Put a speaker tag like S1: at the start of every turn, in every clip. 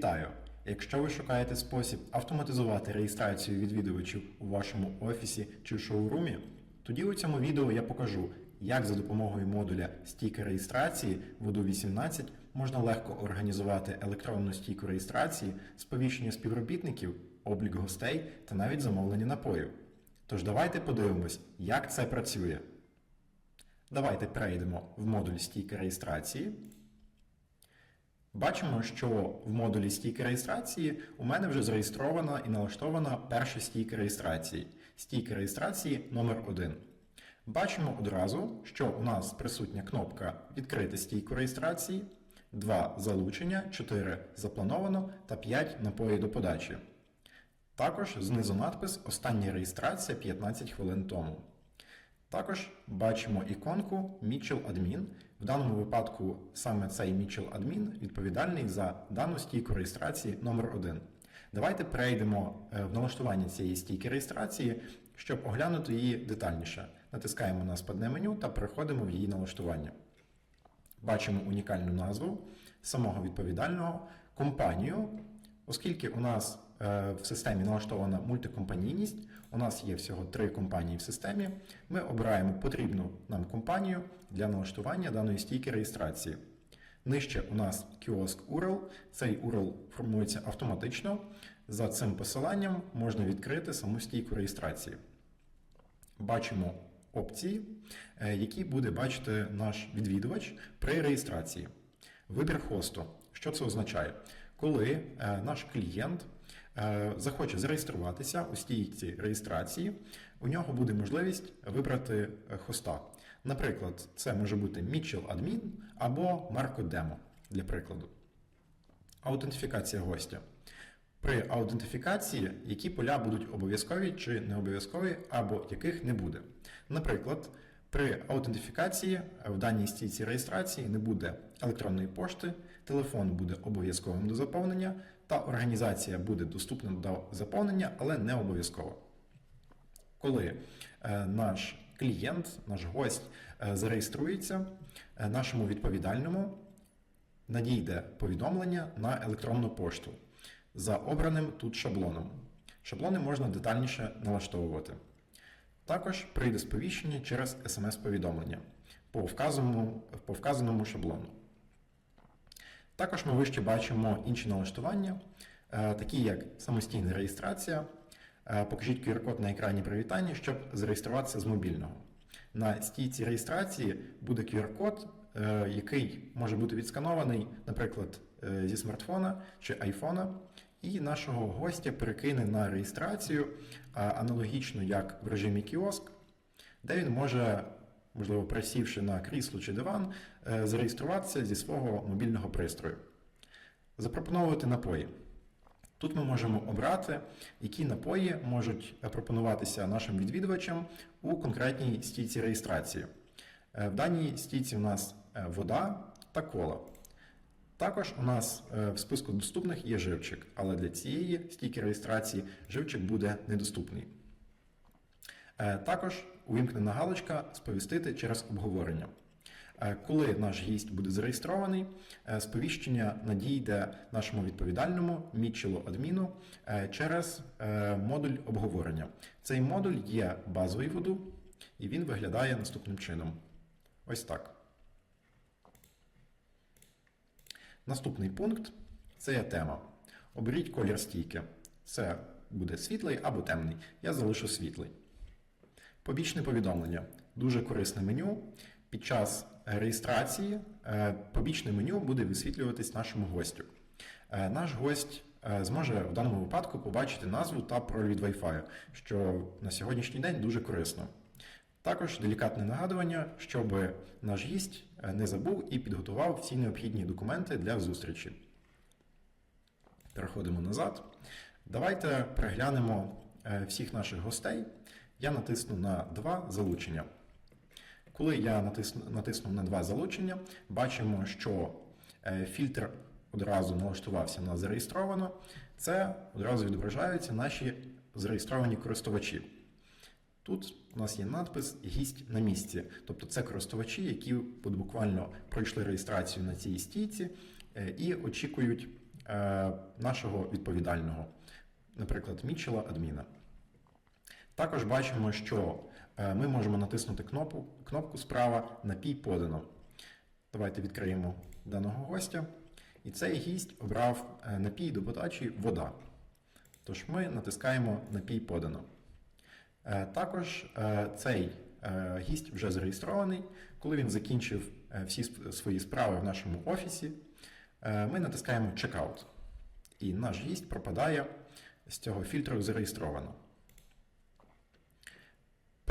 S1: Вітаю! Якщо ви шукаєте спосіб автоматизувати реєстрацію відвідувачів у вашому офісі чи шоурумі, тоді у цьому відео я покажу, як за допомогою модуля стійка реєстрації в Odoo 18 можна легко організувати електронну стійку реєстрації, сповіщення співробітників, облік гостей та навіть замовлення напоїв. Тож давайте подивимось, як це працює. Давайте перейдемо в модуль стійка реєстрації. Бачимо, що в модулі стійки реєстрації у мене вже зареєстрована і налаштована перша стійка реєстрації. Стійка реєстрації номер 1 Бачимо одразу, що у нас присутня кнопка Відкрити стійку реєстрації, 2 залучення, 4 заплановано та 5 напої до подачі. Також знизу надпис Остання реєстрація 15 хвилин тому. Також бачимо іконку Mitchell Admin. В даному випадку саме цей Mitchell Admin відповідальний за дану стійку реєстрації номер 1 Давайте перейдемо е, в налаштування цієї стійки реєстрації, щоб оглянути її детальніше. Натискаємо на спадне меню та переходимо в її налаштування. Бачимо унікальну назву самого відповідального, компанію, оскільки у нас в системі налаштована мультикомпанійність, у нас є всього три компанії в системі. Ми обираємо потрібну нам компанію для налаштування даної стійки реєстрації. Нижче у нас кіоск URL. Цей URL формується автоматично. За цим посиланням можна відкрити саму стійку реєстрації. Бачимо опції, е, які буде бачити наш відвідувач при реєстрації. Вибір хосту. Що це означає? Коли е, наш клієнт е, захоче зареєструватися у стійці реєстрації, у нього буде можливість вибрати хоста. Наприклад, це може бути Mitchell Admin або Marco Demo для прикладу. Аутентифікація гостя. При аутентифікації, які поля будуть обов'язкові чи не обов'язкові, або яких не буде. Наприклад, при аутентифікації в даній стійці реєстрації не буде електронної пошти, телефон буде обов'язковим до заповнення, та організація буде доступна до заповнення, але не обов'язково. Коли е, наш клієнт, наш гость е, зареєструється, е, нашому відповідальному надійде повідомлення на електронну пошту за обраним тут шаблоном. Шаблони можна детальніше налаштовувати. Також прийде сповіщення через смс-повідомлення по по вказаному шаблону. Також ми вище бачимо інші налаштування, е, такі як самостійна реєстрація. Е, Покажіть QR-код на екрані привітання, щоб зареєструватися з мобільного. На стійці реєстрації буде QR-код, е, який може бути відсканований, наприклад, зі смартфона чи айфона, і нашого гостя перекине на реєстрацію аналогічно як в режимі кіоск, де він може, можливо, присівши на крісло чи диван, е, зареєструватися зі свого мобільного пристрою. Запропонувати напої. Тут ми можемо обрати, які напої можуть пропонуватися нашим відвідувачам у конкретній стійці реєстрації. Е, В даній стійці у нас е, вода та кола. Також у нас в списку доступних є живчик, але для цієї стійки реєстрації живчик буде недоступний. Також увімкнена галочка Сповістити через обговорення. Е, Коли наш гість буде зареєстрований, е, сповіщення надійде нашому відповідальному Мітчелу адміну е, через модуль обговорення. Цей модуль є базовий в Odoo, і він виглядає наступним чином. Ось так. Наступний пункт це є тема. Оберіть колір стійки. Це буде світлий або темний. Я залишу світлий. Побічне повідомлення. Дуже корисне меню. Під час реєстрації е, побічне меню буде висвітлюватись нашому гостю. Е, Наш гость е, зможе в даному випадку побачити назву та пароль від Wi-Fi, що на сьогоднішній день дуже корисно. Також делікатне нагадування, щоб наш гість не забув і підготував всі необхідні документи для зустрічі. Переходимо назад. Давайте переглянемо всіх наших гостей. Я натисну на два залучення. Коли я натисну, натиснув на два залучення, бачимо, що е, фільтр одразу налаштувався на зареєстровано. Це одразу відображаються наші зареєстровані користувачі. Тут у нас є надпис Гість на місці. Тобто це користувачі, які буквально пройшли реєстрацію на цій стійці е, і очікують е, нашого відповідального, наприклад, Мічела адміна. Також бачимо, що е, ми можемо натиснути кнопку, кнопку справа Напій подано. Давайте відкриємо даного гостя. І цей гість обрав е, напій до подачі вода. Тож ми натискаємо Напій подано. Е, Також цей гість вже зареєстрований. Коли він закінчив всі свої справи в нашому офісі, ми натискаємо Checkout. І наш гість пропадає з цього фільтру зареєстровано.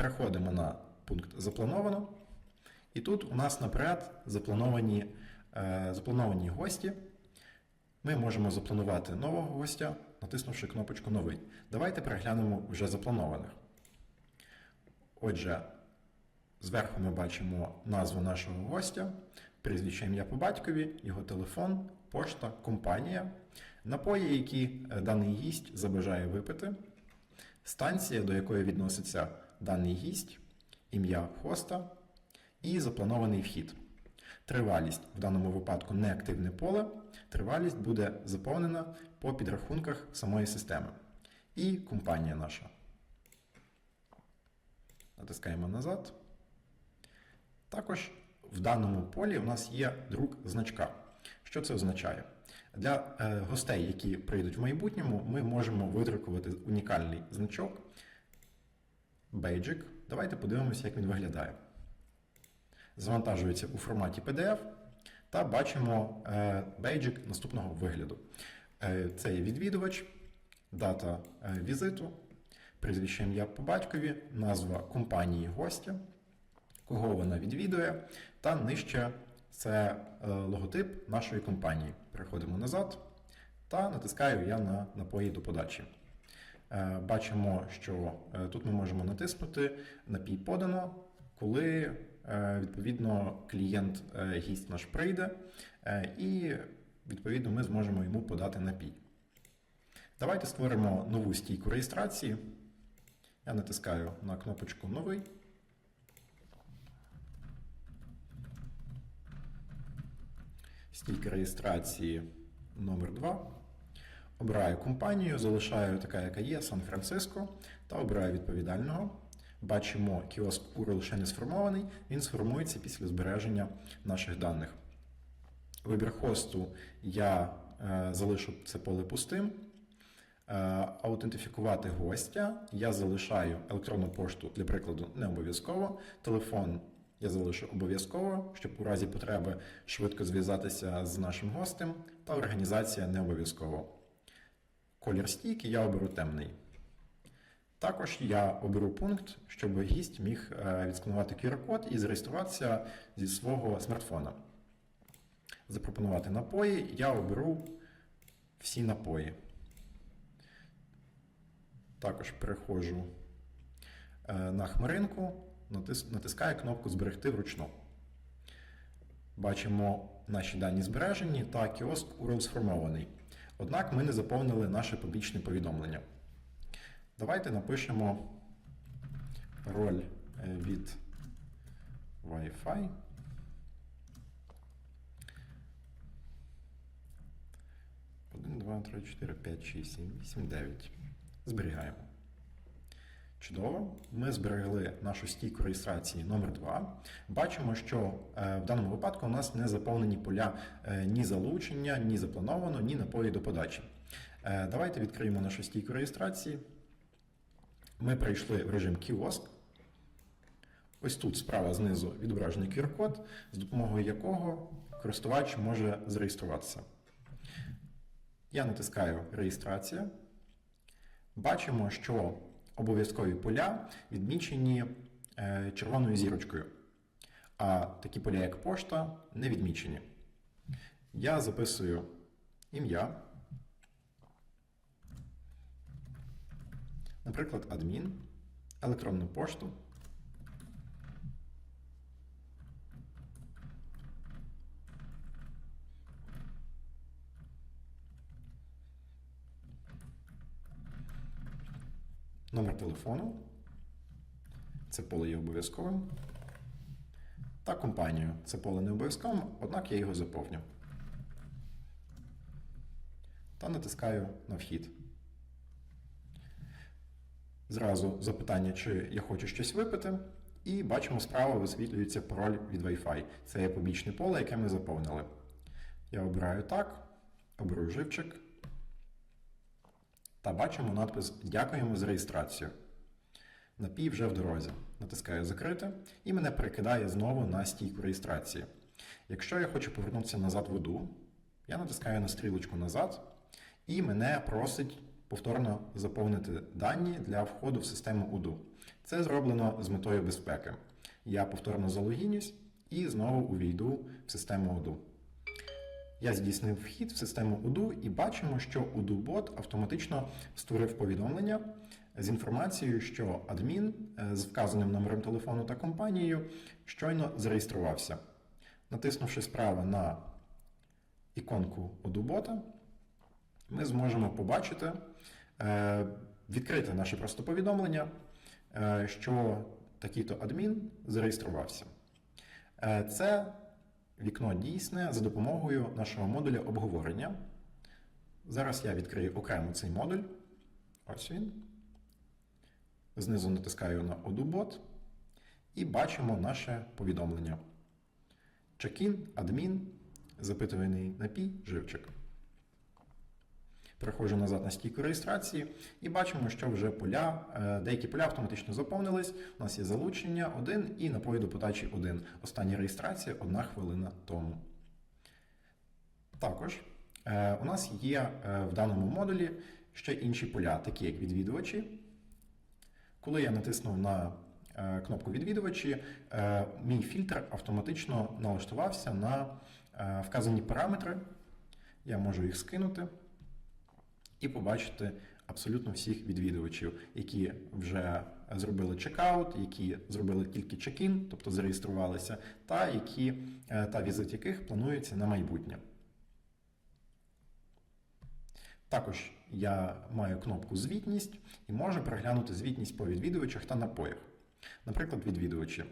S1: Переходимо на пункт Заплановано. І тут у нас наперед заплановані, е, заплановані гості. Ми можемо запланувати нового гостя, натиснувши кнопочку Новий. Давайте переглянемо вже запланованих. Отже, зверху ми бачимо назву нашого гостя, прізвище ім'я по батькові, його телефон, пошта, компанія, напої, які е, даний гість забажає випити, станція, до якої відноситься даний гість, ім'я хоста і запланований вхід. Тривалість в даному випадку неактивне поле. Тривалість буде заповнена по підрахунках самої системи. І компанія наша. Натискаємо назад. Також в даному полі у нас є друк значка. Що це означає? Для е, гостей, які прийдуть в майбутньому, ми можемо видрукувати унікальний значок бейджик. Давайте подивимося, як він виглядає. Завантажується у форматі PDF та бачимо е, бейджик наступного вигляду. Е, Це є відвідувач, дата е, візиту, прізвище ім'я по батькові, назва компанії гостя, кого вона відвідує, та нижче це логотип нашої компанії. Переходимо назад та натискаю я на напої до подачі. Е, Бачимо, що е, тут ми можемо натиснути напій подано, коли е, відповідно клієнт гість наш прийде, і відповідно ми зможемо йому подати напій. Давайте створимо нову стійку реєстрації. Я натискаю на кнопочку Новий. Стійка реєстрації номер 2 Обираю компанію, залишаю така, яка є, Сан-Франциско, та обираю відповідального. Бачимо, кіоск URL лише не сформований, він сформується після збереження наших даних. Вибір хосту я е, залишу це поле пустим. Е, аутентифікувати гостя я залишаю електронну пошту, для прикладу, не обов'язково. Телефон я залишу обов'язково, щоб у разі потреби швидко зв'язатися з нашим гостем, та організація не обов'язково. Колір стійки я оберу темний. Також я оберу пункт, щоб гість міг е, відсканувати QR-код і зареєструватися зі свого смартфона. Запропонувати напої, я оберу всі напої. Також переходжу е, на хмаринку, натискаю кнопку Зберегти вручну. Бачимо наші дані збережені та кіоск URL сформований. Однак ми не заповнили наше публічне повідомлення. Давайте напишемо пароль е, від Wi-Fi. Один, два, три, чотири, п'ять, шість, сім, вісім, дев'ять. Зберігаємо. Чудово. Ми зберегли нашу стійку реєстрації номер 2 Бачимо, що е, в даному випадку у нас не заповнені поля е, ні залучення, ні заплановано, ні напої до подачі. Е, давайте відкриємо нашу стійку реєстрації. Ми перейшли в режим кіоск. Ось тут справа знизу відображений QR-код, з допомогою якого користувач може зареєструватися. Я натискаю реєстрація. Бачимо, що обов'язкові поля відмічені е, червоною зірочкою, а такі поля, як пошта, не відмічені. Я записую ім'я, наприклад, адмін, електронну пошту. Номер телефону. Це поле є обов'язковим. Та компанію. Це поле не обов'язковим, однак я його заповню. та натискаю на вхід. Зразу запитання, чи я хочу щось випити, і бачимо справа висвітлюється пароль від Wi-Fi. Це є побічне поле, яке ми заповнили. Я обираю так, оберу живчик. Та бачимо надпис Дякуємо за реєстрацію. Напій вже в дорозі. Натискаю закрити і мене перекидає знову на стійку реєстрації. Якщо я хочу повернутися назад в ОДУ, я натискаю на стрілочку назад, і мене просить повторно заповнити дані для входу в систему УДУ. Це зроблено з метою безпеки. Я повторно залогінюсь і знову увійду в систему УДУ. Я здійснив вхід в систему УДУ і бачимо, що УДУ-бот автоматично створив повідомлення з інформацією, що адмін е, з вказаним номером телефону та компанією щойно зареєструвався. Натиснувши справа на іконку УДУ-бота, ми зможемо побачити, е, відкрити наше просто повідомлення, е, що такий-то адмін зареєструвався. Це вікно дійсне за допомогою нашого модуля обговорення. Зараз я відкрию окремо цей модуль. Ось він. Знизу натискаю на ODUBot і бачимо наше повідомлення. Чекін, адмін, запитуваний напій, живчик. Переходжу назад на стійку реєстрації і бачимо, що вже поля, е, деякі поля автоматично заповнились. У нас є залучення 1 і напої до подачі 1. Остання реєстрація 1 хвилина тому. Також е, у нас є е, в даному модулі ще інші поля, такі як відвідувачі. Коли я натиснув на кнопку відвідувачі, мій фільтр автоматично налаштувався на вказані параметри. Я можу їх скинути і побачити абсолютно всіх відвідувачів, які вже зробили чекаут, які зробили тільки чекін, тобто зареєструвалися, та які е, та візит яких планується на майбутнє. Також я маю кнопку Звітність і можу переглянути звітність по відвідувачах та напоях. Наприклад, відвідувачі.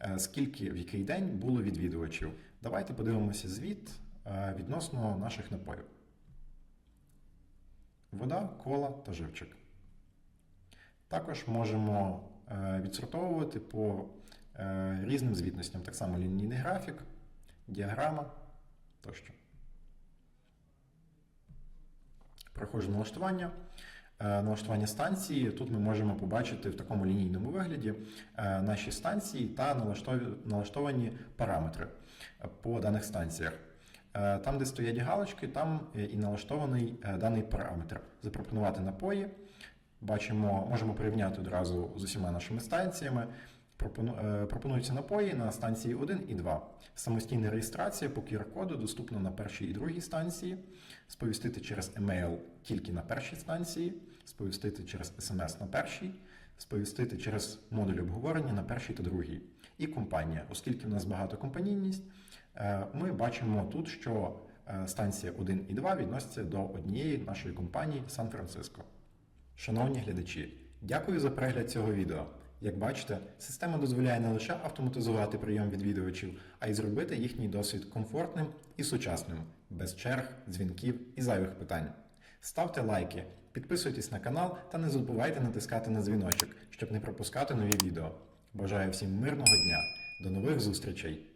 S1: Е, Скільки в який день було відвідувачів? Давайте подивимося звіт е, відносно наших напоїв. Вода, кола та живчик. Також можемо е, відсортовувати по е, різним звітностям, так само лінійний графік, діаграма тощо. Проходжу налаштування. Е, Налаштування станції. Тут ми можемо побачити в такому лінійному вигляді наші станції та налаштовані параметри по даних станціях. Е, Там, де стоять галочки, там е, і налаштований е, даний параметр. Запропонувати напої. Бачимо, можемо порівняти одразу з усіма нашими станціями. Пропонуються напої на станції 1 і 2. Самостійна реєстрація по QR-коду доступна на першій і другій станції. Сповістити через емейл тільки на першій станції, сповістити через SMS на першій, сповістити через модуль обговорення на першій та другій. І компанія, оскільки в нас багатокомпанійність, е, ми бачимо тут, що е, станція 1 і 2 відносяться до однієї нашої компанії Сан-Франциско. Шановні глядачі, дякую за перегляд цього відео. Як бачите, система дозволяє не лише автоматизувати прийом відвідувачів, а й зробити їхній досвід комфортним і сучасним, без черг, дзвінків і зайвих питань. Ставте лайки, підписуйтесь на канал та не забувайте натискати на дзвіночок, щоб не пропускати нові відео. Бажаю всім мирного дня. До нових зустрічей!